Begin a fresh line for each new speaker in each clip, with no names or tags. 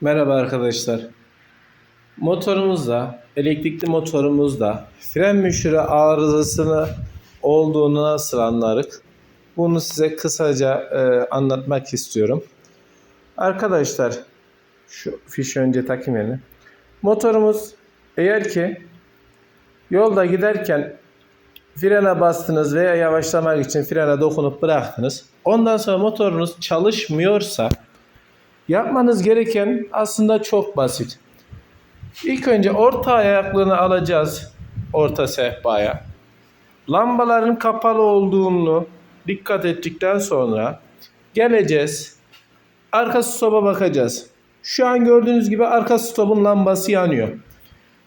Merhaba arkadaşlar. Motorumuzda, elektrikli motorumuzda fren müşürü arızasını olduğunu nasıl anlarız? Bunu size kısaca e, anlatmak istiyorum. Arkadaşlar şu fişi önce takayım yerine. Motorumuz eğer ki yolda giderken frene bastınız veya yavaşlamak için frene dokunup bıraktınız. Ondan sonra motorunuz çalışmıyorsa Yapmanız gereken aslında çok basit. İlk önce orta ayaklığını alacağız orta sehpaya. Lambaların kapalı olduğunu dikkat ettikten sonra geleceğiz. Arka stopa bakacağız. Şu an gördüğünüz gibi arka stopun lambası yanıyor.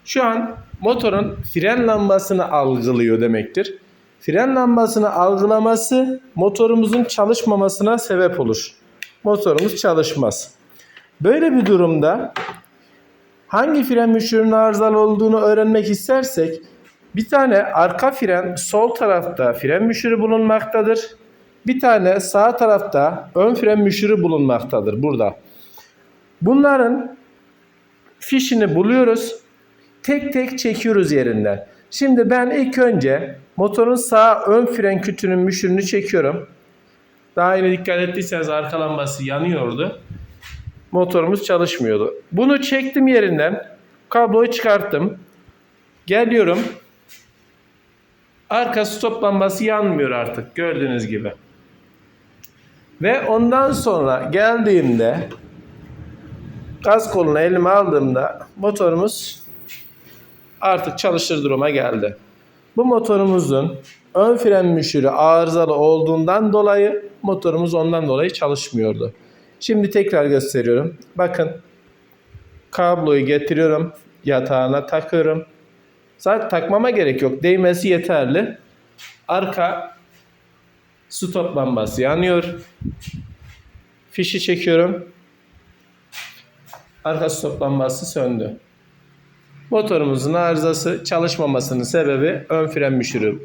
Şu an motorun fren lambasını algılıyor demektir. Fren lambasını algılaması motorumuzun çalışmamasına sebep olur. Motorumuz çalışmaz. Böyle bir durumda hangi fren müşürünün arızalı olduğunu öğrenmek istersek bir tane arka fren sol tarafta fren müşürü bulunmaktadır. Bir tane sağ tarafta ön fren müşürü bulunmaktadır burada. Bunların fişini buluyoruz. Tek tek çekiyoruz yerinden. Şimdi ben ilk önce motorun sağ ön fren kütünün müşürünü çekiyorum. Daha yeni dikkat ettiyseniz arka lambası yanıyordu. Motorumuz çalışmıyordu. Bunu çektim yerinden. Kabloyu çıkarttım. Geliyorum. Arka stop lambası yanmıyor artık gördüğünüz gibi. Ve ondan sonra geldiğimde gaz kolunu elime aldığımda motorumuz artık çalışır duruma geldi. Bu motorumuzun ön fren müşürü arızalı olduğundan dolayı motorumuz ondan dolayı çalışmıyordu. Şimdi tekrar gösteriyorum. Bakın kabloyu getiriyorum yatağına takıyorum. Zaten takmama gerek yok. Değmesi yeterli. Arka stop lambası yanıyor. Fişi çekiyorum. Arka stop lambası söndü. Motorumuzun arızası çalışmamasının sebebi ön fren müşürü